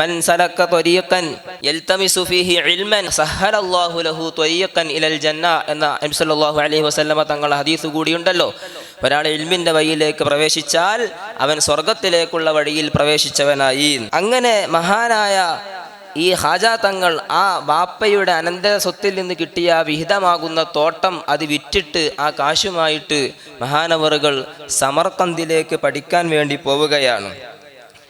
മൻ യൽതമിസു ഫീഹി ഇൽമൻ സഹലല്ലാഹു ലഹു ഇലൽ ജന്ന നബി സല്ലല്ലാഹു അലൈഹി വസല്ലമ തങ്ങളുടെ ഹദീസ് കൂടിയുണ്ടല്ലോ. ഒരാൾ ഇൽമിന്റെ വഴിയിലേക്ക് പ്രവേശിച്ചാൽ അവൻ സ്വർഗത്തിലേക്കുള്ള വഴിയിൽ പ്രവേശിച്ചവനായി. അങ്ങനെ മഹാനായ ഈ ഹാജ തങ്ങൾ ആ ബാപ്പയുടെ അനന്ത സ്വത്തിൽ നിന്ന് കിട്ടിയ വിഹിതമാകുന്ന തോട്ടം അത് വിറ്റിട്ട് ആ കാശുമായിട്ട് മഹാനവറുകൾ സമർക്കന്തിലേക്ക് പഠിക്കാൻ വേണ്ടി പോവുകയാണ്.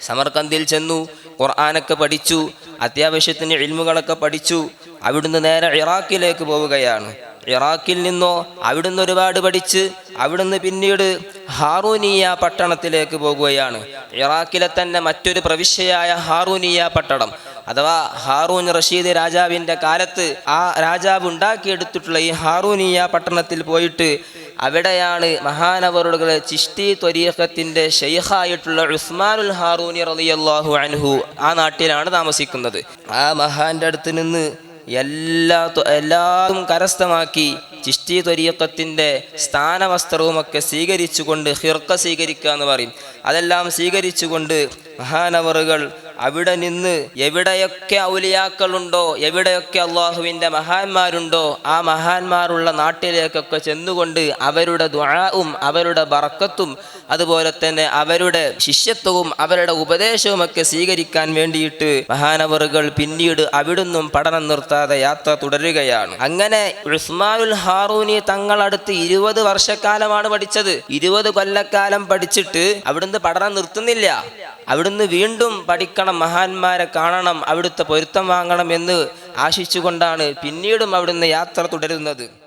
സമർക്കന്തിൽ ചെന്നു ഖുർആാനൊക്കെ പഠിച്ചു അത്യാവശ്യത്തിന് ഇൽമുകളൊക്കെ പഠിച്ചു അവിടുന്ന് നേരെ ഇറാഖിലേക്ക് പോവുകയാണ്. ഇറാഖിൽ നിന്നോ അവിടുന്ന് ഒരുപാട് പഠിച്ച് അവിടുന്ന് പിന്നീട് ഹാറൂനിയ പട്ടണത്തിലേക്ക് പോകുകയാണ്. ഇറാഖിലെ തന്നെ മറ്റൊരു പ്രവിശ്യയായ ഹാറൂനിയ പട്ടണം അഥവാ ഹാറൂൻ റഷീദ് രാജാവിന്റെ കാലത്ത് ആ രാജാവ് ഉണ്ടാക്കിയെടുത്തിട്ടുള്ള ഈ ഹാറൂനിയ പട്ടണത്തിൽ പോയിട്ട് അവിടെയാണ് മഹാനവറുകളെ ചിഷ്ടി ത്വരീഖത്തിന്റെ ഷെയ്ഖായിട്ടുള്ള ഉസ്മാനുൽ ഹാറൂനി റളിയല്ലാഹു അൻഹു ആ നാട്ടിലാണ് താമസിക്കുന്നത്. ആ മഹാന്റെ അടുത്ത് നിന്ന് എല്ലാ എല്ലാതും കരസ്ഥമാക്കി ചിഷ്ടി സ്ഥാന സ്ഥാനവസ്ത്രവുമൊക്കെ സ്വീകരിച്ചുകൊണ്ട് ഹിർക്ക സ്വീകരിക്കുക എന്ന് പറയും. അതെല്ലാം സ്വീകരിച്ചുകൊണ്ട് മഹാനവറുകൾ അവിടെ നിന്ന് എവിടെയൊക്കെ ഔലിയാക്കളുണ്ടോ എവിടെയൊക്കെ അള്ളാഹുവിന്റെ മഹാന്മാരുണ്ടോ ആ മഹാന്മാരുള്ള നാട്ടിലേക്കൊക്കെ ചെന്നുകൊണ്ട് അവരുടെ ദ്വാവും അവരുടെ ബറക്കത്തും അതുപോലെ തന്നെ അവരുടെ ശിഷ്യത്വവും അവരുടെ ഉപദേശവും ഒക്കെ സ്വീകരിക്കാൻ വേണ്ടിയിട്ട് മഹാനവറുകൾ പിന്നീട് അവിടുന്നും പഠനം നിർത്താതെ യാത്ര തുടരുകയാണ്. അങ്ങനെ ഉസ്മാനുൽ ഹാറൂനി തങ്ങളടുത്ത് ഇരുപത് വർഷക്കാലമാണ് പഠിച്ചത്. ഇരുപത് കൊല്ലക്കാലം പഠിച്ചിട്ട് അവിടുന്ന് പഠനം നിർത്തുന്നില്ല. അവിടുന്ന് വീണ്ടും പഠിക്കണം മഹാന്മാരെ കാണണം അവിടുത്തെ പൊരുത്തം വാങ്ങണം എന്ന് ആശിച്ചുകൊണ്ടാണ് പിന്നീടും അവിടുന്ന് യാത്ര തുടരുന്നത്.